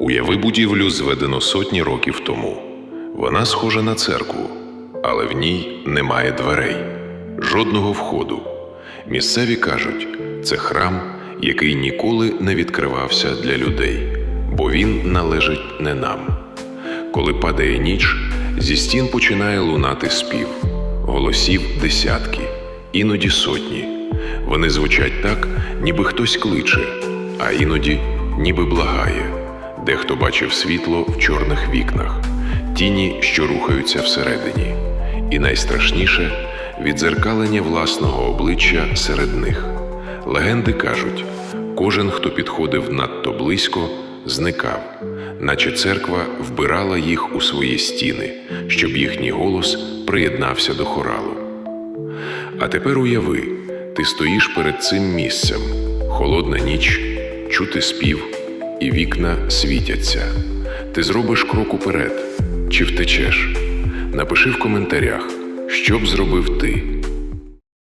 Уяви будівлю, зведену сотні років тому. Вона схожа на церкву, але в ній немає дверей, жодного входу. Місцеві кажуть, це храм, який ніколи не відкривався для людей, бо він належить не нам. Коли падає ніч, зі стін починає лунати спів, голосів десятки, іноді сотні. Вони звучать так, ніби хтось кличе, а іноді ніби благає. Дехто бачив світло в чорних вікнах, тіні, що рухаються всередині, і найстрашніше відзеркалення власного обличчя серед них. Легенди кажуть, кожен, хто підходив надто близько, зникав, наче церква вбирала їх у свої стіни, щоб їхній голос приєднався до хоралу. А тепер уяви, ти стоїш перед цим місцем, холодна ніч, чути спів, і вікна світяться. Ти зробиш крок уперед чи втечеш. Напиши в коментарях, що б зробив ти.